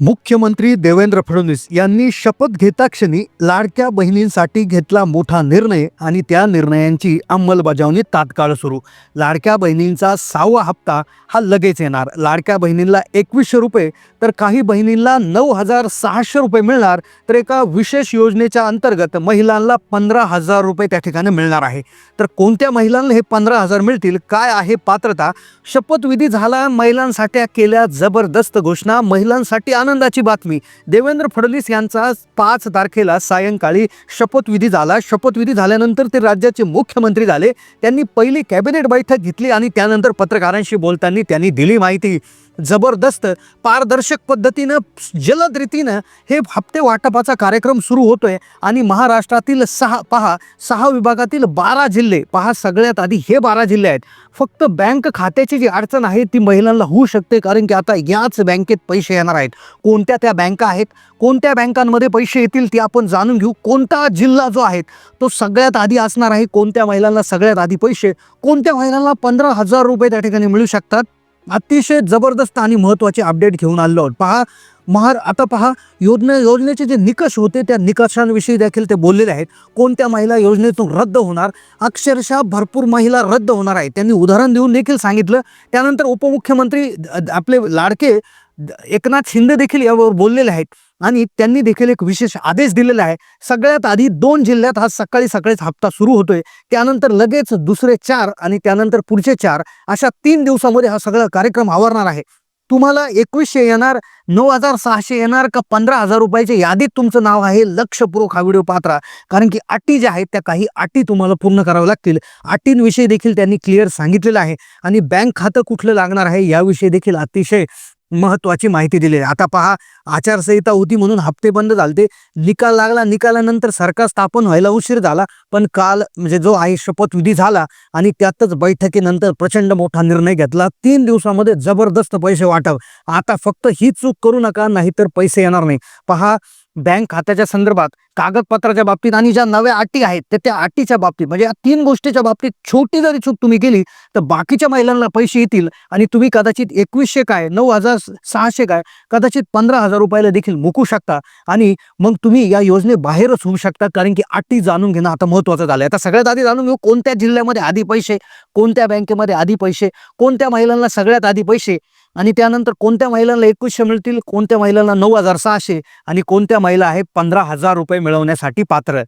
मुख्यमंत्री देवेंद्र फडणवीस यांनी शपथ घेताक्षणी लाडक्या बहिणींसाठी घेतला मोठा निर्णय आणि त्या निर्णयांची अंमलबजावणी तात्काळ सुरू. लाडक्या बहिणींचा सहावा हप्ता हा लगेच येणार. लाडक्या बहिणींना एकवीसशे रुपये तर काही बहिणींना नऊ हजार सहाशे रुपये मिळणार तर एका विशेष योजनेच्या अंतर्गत महिलांना पंधरा हजार रुपये त्या ठिकाणी मिळणार आहे. तर कोणत्या महिलांना हे पंधरा हजार मिळतील? काय आहे पात्रता? शपथविधी झाला महिलांसाठी केल्या जबरदस्त घोषणा महिलांसाठी आनंदाची बातमी. देवेंद्र फडणवीस यांचा पाच तारखेला सायंकाळी शपथविधी झाला. शपथविधी झाल्यानंतर ते राज्याचे मुख्यमंत्री झाले. त्यांनी पहिली कॅबिनेट बैठक घेतली आणि त्यानंतर पत्रकारांशी बोलताना त्यांनी दिली माहिती. जबरदस्त पारदर्शक पद्धतीनं जलद रीतीनं हे हप्ते वाटपाचा कार्यक्रम सुरू होतोय. आणि महाराष्ट्रातील सहा पहा सहा विभागातील बारा जिल्हे पहा सगळ्यात आधी हे बारा जिल्हे आहेत. फक्त बँक खात्याची जी अडचण आहे ती महिलांना होऊ शकते कारण की आता याच बँकेत पैसे येणार आहेत. कोणत्या त्या बँका आहेत कोणत्या बँकांमध्ये पैसे येतील ते आपण जाणून घेऊ. कोणता जिल्हा जो आहे तो सगळ्यात आधी असणार आहे. कोणत्या महिलांना सगळ्यात आधी पैसे कोणत्या महिलांना पंधरा हजार रुपये त्या ठिकाणी मिळू शकतात? अतिशय जबरदस्त आणि महत्त्वाचे अपडेट घेऊन आलो आहोत. पहा महार आता पहा योजने योजनेचे जे निकष होते त्या निकषांविषयी देखील ते बोललेले आहेत. कोणत्या महिला योजनेतून रद्द होणार? अक्षरशः भरपूर महिला रद्द होणार आहेत. त्यांनी उदाहरण देऊन देखील सांगितलं. त्यानंतर उपमुख्यमंत्री आपले लाडके द- एकनाथ शिंदे देखील यावर बोललेले आहेत. आणि त्यांनी देखील एक विशेष आदेश दिलेला आहे. सगळ्यात आधी दोन जिल्ह्यात हा सकाळी सकाळीच हप्ता सुरू होतोय. त्यानंतर लगेच दुसरे चार आणि त्यानंतर पुढचे चार अशा तीन दिवसामध्ये हा सगळा कार्यक्रम आवरणार आहे. तुम्हाला एकवीसशे येणार नऊ हजार सहाशे येणार का पंधरा हजार रुपयाच्या यादीत तुमचं नाव आहे लक्षपूर्वक हा व्हिडिओ पात्रा कारण की अटी ज्या आहेत त्या काही अटी तुम्हाला पूर्ण कराव्या लागतील. अटींविषयी देखील त्यांनी क्लिअर सांगितलेलं आहे. आणि बँक खातं कुठलं लागणार आहे याविषयी देखील अतिशय महत्वाची माहिती दिली आहे. आता पहा आचारसंहिता होती म्हणून हप्ते बंद झालते. निकाल लागला निकालानंतर सरकार स्थापन व्हायला उशीर झाला. पण काल म्हणजे जो आहे शपथविधी झाला आणि त्यातच बैठकीनंतर प्रचंड मोठा निर्णय घेतला. तीन दिवसामध्ये जबरदस्त पैसे वाटव आता फक्त ही चूक करू नका नाहीतर पैसे येणार नाही. पहा बँक खात्याच्या संदर्भात कागदपत्राच्या बाबतीत आणि ज्या नव्या अटी आहेत त्या त्या अटीच्या बाबतीत म्हणजे या तीन गोष्टीच्या बाबतीत छोटी जरी चूक तुम्ही केली तर बाकीच्या महिलांना पैसे येतील आणि तुम्ही कदाचित एकवीसशे काय नऊ हजार सहाशे काय कदाचित पंधरा हजार रुपयाला देखील मुकू शकता आणि मग तुम्ही या योजनेबाहेरच होऊ शकता कारण की अटी जाणून घेणं आता महत्त्वाचं झालं आता सगळ्यात आधी जाणून घेऊ कोणत्या जिल्ह्यामध्ये आधी पैसे कोणत्या बँकेमध्ये आधी पैसे कोणत्या महिलांना सगळ्यात आधी पैसे आणि त्यानंतर कोणत्या महिलांना एकवीसशे मिळतील? कोणत्या महिलांना नऊ हजार सहाशे? आणि कोणत्या महिला आहे पंधरा हजार रुपये मिळवण्यासाठी पात्र?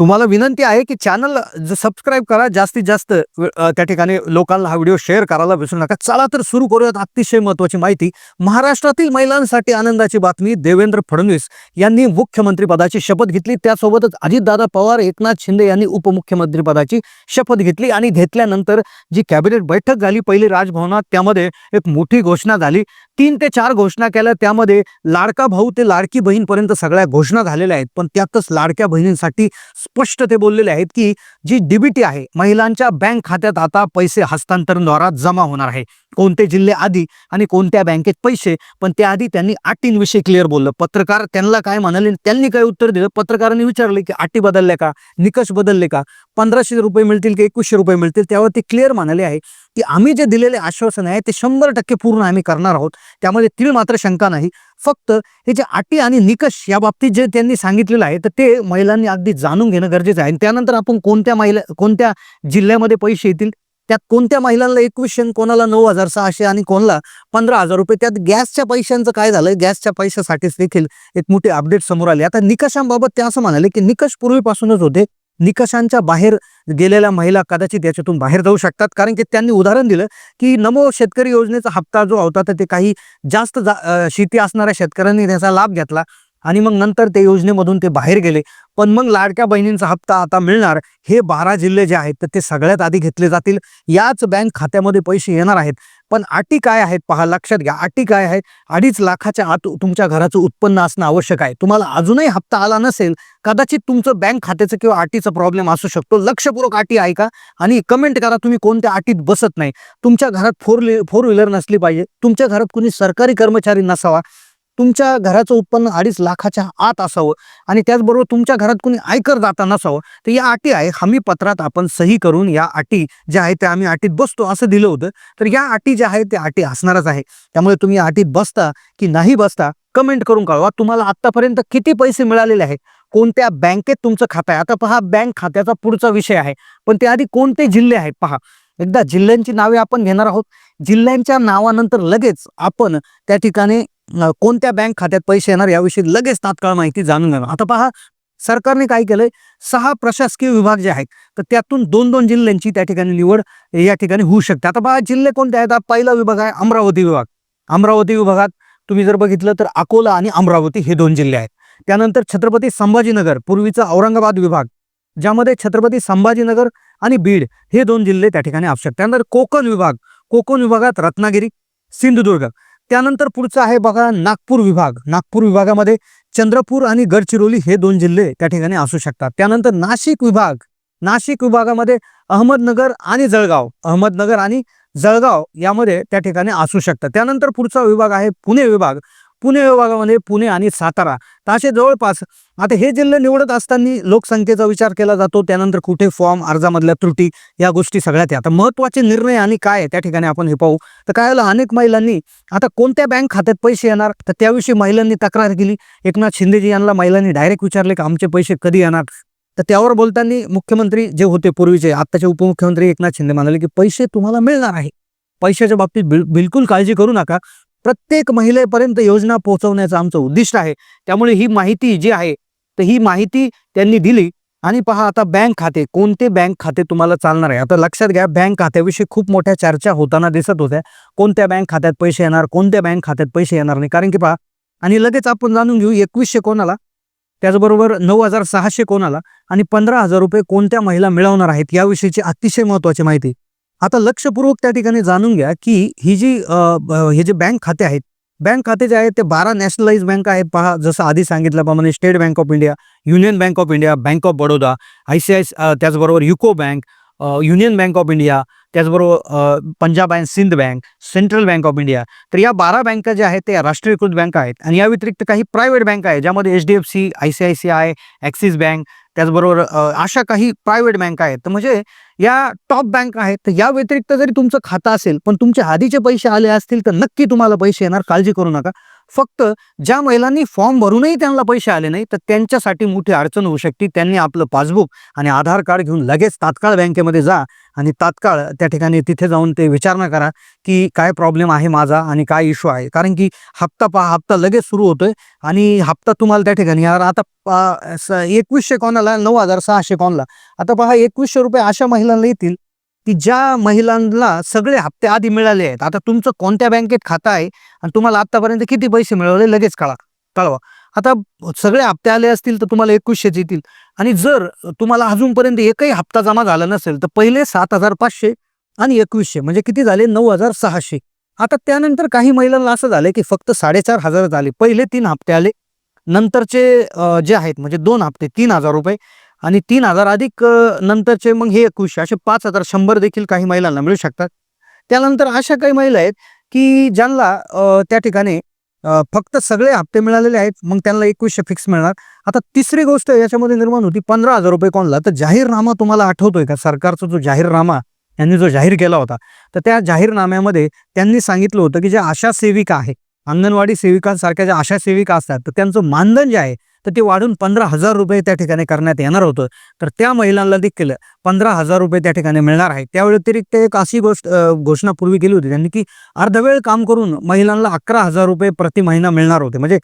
तुम्हाला विनंती आहे की चॅनल सबस्क्राईब करा. जास्तीत जास्त त्या ठिकाणी लोकांना हा व्हिडिओ शेअर करायला विसरू नका. चला तर सुरू करूयात अतिशय महत्वाची माहिती. महाराष्ट्रातील महिलांसाठी आनंदाची बातमी देवेंद्र फडणवीस यांनी मुख्यमंत्रीपदाची शपथ घेतली. त्यासोबतच अजितदादा पवार एकनाथ शिंदे यांनी उपमुख्यमंत्रीपदाची शपथ घेतली आणि घेतल्यानंतर जी कॅबिनेट बैठक झाली पहिली राजभवनात त्यामध्ये एक मोठी घोषणा झाली. तीन ते चार घोषणा केल्या. त्यामध्ये लाडका भाऊ ते लाडकी बहीणपर्यंत सगळ्या घोषणा झालेल्या आहेत. पण त्यातच लाडक्या बहिणींसाठी स्पष्ट ते बोललेले आहेत की जी डीबीटी आहे महिलांच्या बँक खात्यात आता पैसे हस्तांतरणद्वारा जमा होणार आहे. कोणते जिल्हे आधी आणि कोणत्या बँकेत पैसे पण त्याआधी त्यांनी अटींविषयी क्लिअर बोललं. पत्रकार त्यांना काय म्हणाले त्यांनी काय उत्तर दिलं? पत्रकारांनी विचारले की अटी बदलल्या का? निकष बदलले का? पंधराशे रुपये मिळतील की एकवीसशे रुपये मिळतील? त्यावर ते क्लिअर म्हणाले आहे. की आम्ही जे दिलेले आश्वासन आहे ते शंभर टक्के पूर्ण आम्ही करणार आहोत. त्यामध्ये तीळ मात्र शंका नाही. फक्त हे जे अटी आणि निकष या बाबतीत जे त्यांनी सांगितलेलं आहे तर ते महिलांनी अगदी जाणून घेणं गरजेचं आहे. आणि त्यानंतर आपण कोणत्या महिला कोणत्या जिल्ह्यामध्ये पैसे येतील? त्यात कोणत्या महिलांना एकवीसशे आणि कोणाला नऊ हजार सहाशे आणि कोणाला पंधरा हजार रुपये? त्यात गॅसच्या पैशांचं काय झालं? गॅसच्या पैशासाठीच देखील एक मोठी अपडेट समोर आली. आता निकषांबाबत ते असं म्हणाले की निकष पूर्वीपासूनच होते. निकषांच्या बाहेर गेलेल्या महिला कदाचित याच्यातून बाहेर जाऊ शकतात. कारण की त्यांनी उदाहरण दिलं की नमो शेतकरी योजनेचा हप्ता जो होता तर ते काही जास्त जा शेती असणाऱ्या शेतकऱ्यांनी त्याचा लाभ घेतला. आणि मग नंतर ते योजनेमधून ते बाहेर गेले. पण मग लाडक्या बहिणींचा हप्ता आता मिळणार. हे बारा जिल्हे जे आहेत तर ते सगळ्यात आधी घेतले जातील. याच बँक खात्यामध्ये पैसे येणार आहेत. पण अटी काय आहेत पहा लक्षात घ्या. अटी काय आहेत? अडीच लाखाच्या आत तुमच्या घराचं उत्पन्न असणं आवश्यक आहे. तुम्हाला अजूनही हप्ता आला नसेल कदाचित तुमचं बँक खात्याचं किंवा अटीचा प्रॉब्लेम असू शकतो. लक्षपूर्वक अटी ऐका आणि कमेंट करा तुम्ही कोणत्या अटीत बसत नाही. तुमच्या घरात फोर फोर व्हीलर नसली पाहिजे. तुमच्या घरात कुणी सरकारी कर्मचारी नसावा. तुमच्या घराचं उत्पन्न अडीच लाखाच्या आत असावं आणि त्याचबरोबर तुमच्या घरात कोणी आयकर जाता नसावं तर या अटी आहे हमी पत्रात आपण सही करून या अटी ज्या आहेत त्या आम्ही अटीत बसतो असं दिलं होतं. तर या अटी ज्या आहेत त्या अटी असणारच आहे. त्यामुळे तुम्ही या अटीत बसता की नाही बसता कमेंट करून कळवा. तुम्हाला आतापर्यंत किती पैसे मिळालेले आहेत? कोणत्या बँकेत तुमचं खातं आहे? आता पहा बँक खात्याचा पुढचा विषय आहे. पण त्याआधी कोणते जिल्हे आहेत? पहा. एकदा जिल्ह्यांची नावे आपण घेणार आहोत. जिल्ह्यांच्या नावानंतर लगेच आपण त्या ठिकाणी कोणत्या बँक खात्यात पैसे येणार याविषयी लगेच तात्काळ माहिती जाणून घेणार. आता पहा सरकारने काय केलंय? सहा प्रशासकीय विभाग जे आहेत तर त्यातून दोन दोन जिल्ह्यांची त्या ठिकाणी निवड या ठिकाणी होऊ शकते. आता पहा जिल्हे कोणते आहेत? आता पहिला विभाग आहे अमरावती विभाग. अमरावती विभागात तुम्ही जर बघितलं तर अकोला आणि अमरावती हे दोन जिल्हे आहेत. त्यानंतर छत्रपती संभाजीनगर पूर्वीचा औरंगाबाद विभाग ज्यामध्ये छत्रपती संभाजीनगर आणि बीड हे दोन जिल्हे त्या ठिकाणी असू शकतात त्यानंतर कोकण विभाग. कोकण विभागात रत्नागिरी सिंधुदुर्ग. त्यानंतर पुढचं आहे बघा नागपूर विभाग. नागपूर विभागामध्ये चंद्रपूर आणि गडचिरोली हे दोन जिल्हे त्या ठिकाणी असू शकतात. त्यानंतर नाशिक विभाग. नाशिक विभागामध्ये अहमदनगर आणि जळगाव. अहमदनगर आणि जळगाव यामध्ये त्या ठिकाणी असू शकतात. त्यानंतर पुढचा विभाग आहे पुणे विभाग. पुणे विभागामध्ये पुणे आणि सातारा. तर असे जवळपास आता हे जिल्हे निवडत असताना लोकसंख्येचा विचार केला जातो त्यानंतर कुठे फॉर्म अर्जामधल्या त्रुटी या गोष्टी सगळ्यात आता महत्त्वाचे निर्णय आणि काय त्या ठिकाणी आपण हे पाहू. तर काय झालं अनेक महिलांनी आता कोणत्या बँक खात्यात पैसे येणार? तर त्याविषयी महिलांनी तक्रार केली. एकनाथ शिंदेजी यांना महिलांनी डायरेक्ट विचारले की आमचे पैसे कधी येणार? तर त्यावर बोलताना मुख्यमंत्री जे होते पूर्वीचे आत्ताचे उपमुख्यमंत्री एकनाथ शिंदे म्हणाले की पैसे तुम्हाला मिळणार आहे. पैशाच्या बाबतीत बिल बिलकुल काळजी करू नका. प्रत्येक महिलेपर्यंत योजना पोहोचवण्याचं आमचं उद्दिष्ट आहे. त्यामुळे ही माहिती जी आहे तर ही माहिती त्यांनी दिली. आणि पहा आता बँक खाते कोणते बँक खाते तुम्हाला चालणार आहे? आता लक्षात घ्या बँक खात्याविषयी खूप मोठ्या चर्चा होताना दिसत होत्या. कोणत्या बँक खात्यात पैसे येणार कोणत्या बँक खात्यात पैसे येणार नाही? कारण की पहा आणि लगेच आपण जाणून घेऊ एकवीसशे कोणाला? त्याचबरोबर नऊ हजार सहाशे कोणाला? आणि पंधरा हजार रुपये कोणत्या महिला मिळवणार आहेत? याविषयीची अतिशय महत्त्वाची माहिती. आता लक्षपूर्वक त्या ठिकाणी जाणून घ्या की ही जी ब- हे जे बँक खाते आहेत बँक खाते जे आहेत ते बारा नॅशनलाइज बँक आहेत. पहा जसं आधी सांगितल्याप्रमाणे State Bank of India Union Bank of India Bank of Baroda I C I त्याचबरोबर UCO bank Union Bank of India त्याचबरोबर Punjab and Sind bank Central Bank of India. तर या बारा बँका ज्या आहेत त्या राष्ट्रीयकृत बँका आहेत. आणि या व्यतिरिक्त काही प्रायव्हेट बँका आहेत ज्यामध्ये H D F C I C I C I Axis bank त्याचबरोबर अशा काही प्रायव्हेट बँका आहेत. तर म्हणजे या टॉप बँक आहेत तर या व्यतिरिक्त जरी तुमचं खातं असेल पण तुमचे आधीचे पैसे आले असतील तर नक्की तुम्हाला पैसे येणार. काळजी करू नका. फक्त ज्या महिलांनी फॉर्म भरूनही त्यांना पैसे आले नाही तर त्यांच्यासाठी मोठी अडचण होऊ शकते. त्यांनी आपलं पासबुक आणि आधार कार्ड घेऊन लगेच तात्काळ बँकेमध्ये जा आणि तात्काळ त्या ठिकाणी तिथे जाऊन ते विचारणा करा की काय प्रॉब्लेम आहे माझा आणि काय इश्यू आहे. कारण की हप्ता पहा हप्ता लगेच सुरू होतोय आणि हप्ता तुम्हाला त्या ठिकाणी यार आता पा- स- एकवीसशे कोणाला नऊ हजार सहाशे कोणाला. आता पहा एकवीसशे रुपये अशा महिलांना येतील की ज्या महिलांना सगळे हप्ते आधी मिळाले आहेत आता तुमचं कोणत्या बँकेत खातं आहे आणि तुम्हाला आतापर्यंत किती पैसे मिळवले लगेच कळा कळवा. आता सगळे हप्ते आले असतील तर तुम्हाला एकवीसशेच येतील. आणि जर तुम्हाला अजूनपर्यंत एकही हप्ता जमा झाला नसेल तर पहिले सात हजार पाचशे आणि एकवीसशे म्हणजे किती झाले? नऊ हजार सहाशे आता त्यानंतर काही महिलांना असं झालं की फक्त साडेचार हजार झाले. पहिले तीन हप्ते आले. नंतरचे जे आहेत म्हणजे दोन हप्ते तीन हजार रुपये. आणि तीन हजार अधिक नंतरचे मग हे एकवीसशे असे पाच हजार शंभर देखील काही महिलांना मिळू शकतात. त्यानंतर अशा काही महिला आहेत की ज्यांना त्या ठिकाणी फक्त सगळे हप्ते मिळालेले आहेत मग त्यांना एकवीसशे फिक्स मिळणार. आता तिसरी गोष्ट याच्यामध्ये निर्माण होती पंधरा हजार रुपये कोणला? तर जाहीरनामा तुम्हाला आठवतोय का? सरकारचा जो जाहीरनामा यांनी जो जाहीर केला होता तर त्या जाहीरनाम्यामध्ये त्यांनी सांगितलं होतं की ज्या आशा सेविका आहे अंगणवाडी सेविकांसारख्या ज्या आशा सेविका असतात तर त्यांचं मानधन जे आहे तर ते वाढून पंधरा हजार रुपये त्या ठिकाणी करण्यात येणार होतं. तर त्या महिलांना देखील पंधरा हजार रुपये त्या ठिकाणी मिळणार आहे. त्या व्यतिरिक्त एक अशी गोष्ट घोषणा पूर्वी केली होती त्यांनी की अर्धवेळ काम करून महिलांना अकरा हजार रुपये प्रति महिना मिळणार होते. म्हणजे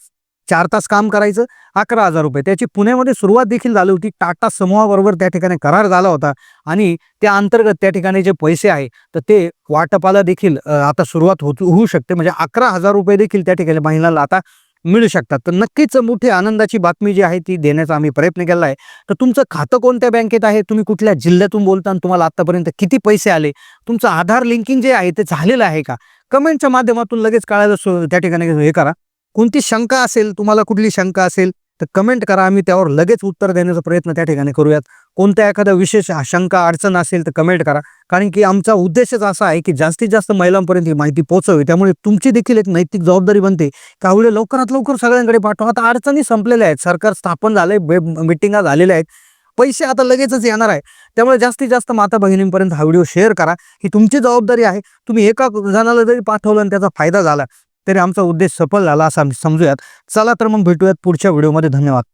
चार तास काम करायचं अकरा हजार रुपये. त्याची पुण्यामध्ये सुरुवात देखील झाली होती. टाटा समूहाबरोबर त्या ठिकाणी करार झाला होता आणि त्या अंतर्गत त्या ठिकाणी जे पैसे आहे तर ते वाटपाला देखील आता सुरुवात होत होऊ शकते. म्हणजे अकरा हजार रुपये देखील त्या ठिकाणी महिलांना आता मिळू शकतात. तर नक्कीच मोठी आनंदाची बातमी जी आहे ती देण्याचा आम्ही प्रयत्न केला आहे तर तुमचं खातं कोणत्या बँकेत आहे? तुम्ही कुठल्या जिल्ह्यातून बोलता आणि तुम्हाला आतापर्यंत किती पैसे आले? तुमचं आधार लिंकिंग जे आहे ते झालेलं आहे का? कमेंटच्या माध्यमातून लगेच कळायला त्या ठिकाणी हे करा. कोणती शंका असेल तुम्हाला कुठली शंका असेल तर कमेंट करा आम्ही त्यावर लगेच उत्तर देण्याचा प्रयत्न त्या ठिकाणी करूयात. कोणत्या एखाद्या विशेष शंका अडचण असेल तर कमेंट करा. कारण की आमचा उद्देशच असा आहे की जास्तीत जास्त महिलांपर्यंत ही माहिती पोहोचवी. त्यामुळे तुमची देखील एक नैतिक जबाबदारी बनते. का होईल लवकरात लवकर सगळ्यांकडे पाठवा. आता अडचणी संपलेल्या आहेत. सरकार स्थापन झालंय मिटिंगा झालेल्या आहेत. पैसे आता लगेचच येणार आहे. त्यामुळे जास्तीत जास्त माता भगिनींपर्यंत हा व्हिडिओ शेअर करा. ही तुमची जबाबदारी आहे. तुम्ही एका जणाला जरी पाठवलं आणि त्याचा फायदा झाला तरी आमचा उद्देश सफल झाला असं आम्ही समजूयात. चला तर मग भेटूयात पुढच्या व्हिडिओमध्ये धन्यवाद.